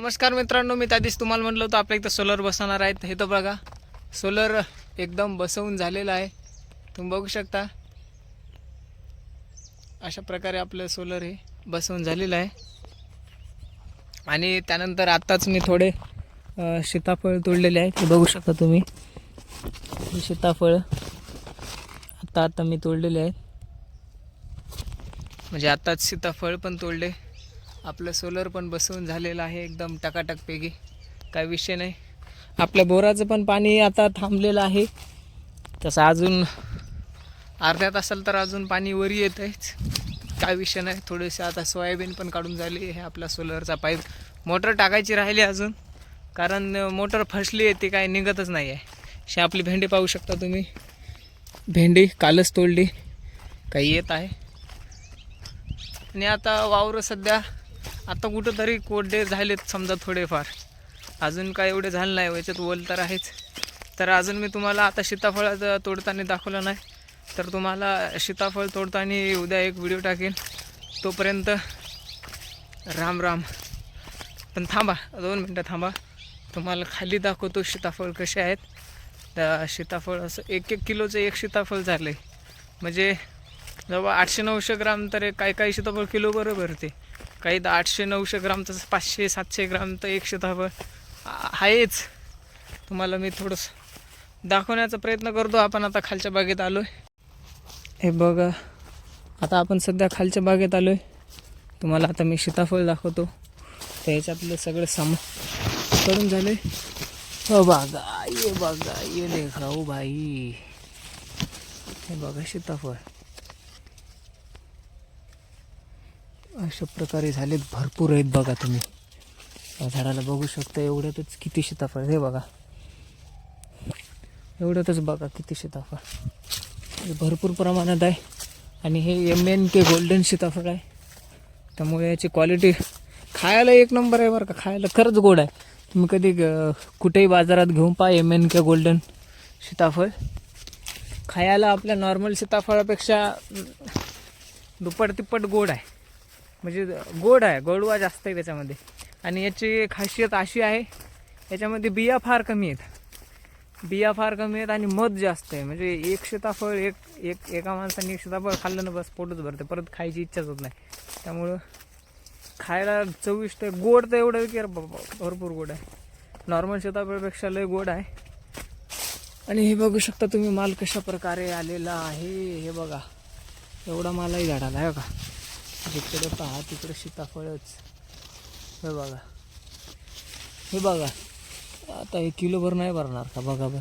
नमस्कार मित्रांनो मी त्या दिवशी तुम्हाला म्हटलं होतं आपल्या इथं सोलर बसवणार आहेत. हे तर बघा सोलर एकदम बसवून झालेलं आहे. तुम्ही बघू शकता. अशा प्रकारे आपलं सोलर हे बसवून झालेलं आहे. आणि त्यानंतर आत्ताच मी थोडे सीताफळ तोडलेले आहेत. हे बघू शकता तुम्ही. सीताफळ आत्ता आता मी तोडलेले आहेत. म्हणजे आत्ताच सीताफळ पण तोडले. आपलं सोलर पण बसवून झालेलं आहे एकदम टकाटकपैकी काय विषय नाही. आपल्या बोराचं पण पाणी आता थांबलेलं आहे. तसं अजून अर्ध्या असेल तर अजून पाणी वरी येत आहेच काय विषय नाही. थोडेसे आता सोयाबीन पण काढून झाली हे आपला सोलरचा पाईप मोटर टाकायची राहिली अजून. कारण मोटर फसली आहे ती काय निघतच नाही आहे अशी आपली भेंडी पाहू शकता तुम्ही. भेंडी कालच तोडली. काही येत आहे. आणि आता वावर सध्या आता कुठंतरी कोरडे झालेत समजा थोडेफार. अजून काय एवढे झालं नाही याच्यात वल तर आहेच. तर अजून मी तुम्हाला आता सीताफळाचं तोडताना दाखवलं नाही. तर तुम्हाला सीताफळ तोडताना उद्या एक व्हिडिओ टाकेन. तोपर्यंत राम राम. पण थांबा दोन मिनटं थांबा. तुम्हाला खाली दाखवतो सीताफळ कसे आहेत. तर सीताफळ असं एक एक किलोचं एक सीताफळ झालं आहे म्हणजे जवळ आठशे नऊशे ग्राम तर एक- काही काही सीताफळ किलो बरोबर ते. काही तर आठशे नऊशे ग्राम तर पाचशे सातशे ग्राम तर एक सीताफळ आहेच. तुम्हाला मी थोडंसं दाखवण्याचा प्रयत्न करतो. आपण आता खालच्या बागेत आलो आहे हे बघा आता आपण सध्या खालच्या बागेत आलो आहे तुम्हाला आता मी सीताफळ दाखवतो. तर याच्यातलं सगळं सम करून झाले हो बघा ये बागा ये देखा ओ भाई हे बघा सीताफळ. अशा प्रकारे झालेत. भरपूर आहेत बघा तुम्ही. या झाडाला बघू शकता एवढ्यातच किती सीताफळ हे बघा. एवढ्यातच बघा किती सीताफळ हे भरपूर प्रमाणात आहे. आणि हे एम एन के गोल्डन सीताफळ आहे. त्यामुळे याची क्वालिटी खायला एक नंबर आहे बरं का. खायला खरंच गोड आहे. तुम्ही कधी कुठेही बाजारात घेऊन पहा एम एन के गोल्डन सीताफळ खायला आपल्या नॉर्मल सीताफळापेक्षा दुपट दुप्पट तिप्पट गोड आहे. म्हणजे गोड आहे गोडवा जास्त आहे त्याच्यामध्ये. आणि याची खासियत अशी आहे याच्यामध्ये बिया फार कमी आहेत. बिया फार कमी आहेत आणि मध जास्त आहे. म्हणजे एक सीताफळ एक एक एका माणसाने एक सीताफळ खाल्लं ना बस पोटच भरते. परत खायची इच्छाच होत नाही. त्यामुळं खायला चविष्ट आहे. गोड तर एवढं की भरपूर गोड आहे. नॉर्मल सीताफळपेक्षा लय गोड आहे. आणि हे बघू शकता तुम्ही माल कशा प्रकारे आलेला आहे. हे बघा. एवढा मालही झाडाला आहे हो का? जिकडे पहा तिकडे सीताफळच हे बघा. हे बघा. आता हे किलोभर नाही भरणार का? बघा बर.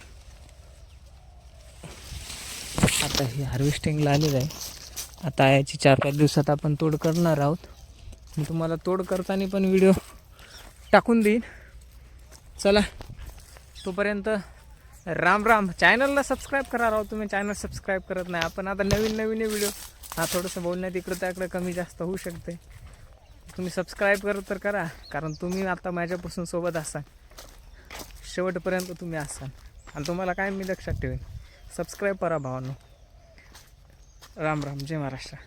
आता हे हार्वेस्टिंगला आलेलं आहे. आता याची चार पाच दिवसात आपण तोड करणार आहोत. मी तुम्हाला तोड करताना पण व्हिडिओ टाकून देईन. चला. तोपर्यंत राम राम. चॅनलला सबस्क्राईब करा आहोत तुम्ही. चॅनल सबस्क्राईब करत नाही. आपण आता नवीन नवीन व्हिडिओ हा थोडंसं बोलण्यात इकडं त्याकडं कमी जास्त होऊ शकते. तुम्ही सबस्क्राईब करत तर करा कारण तुम्ही आता माझ्यापासून सोबत असाल. शेवटपर्यंत तुम्ही असाल. आणि तुम्हाला काय मी लक्षात ठेवेन? सबस्क्राईब करा भावांनो. राम राम जय महाराष्ट्र.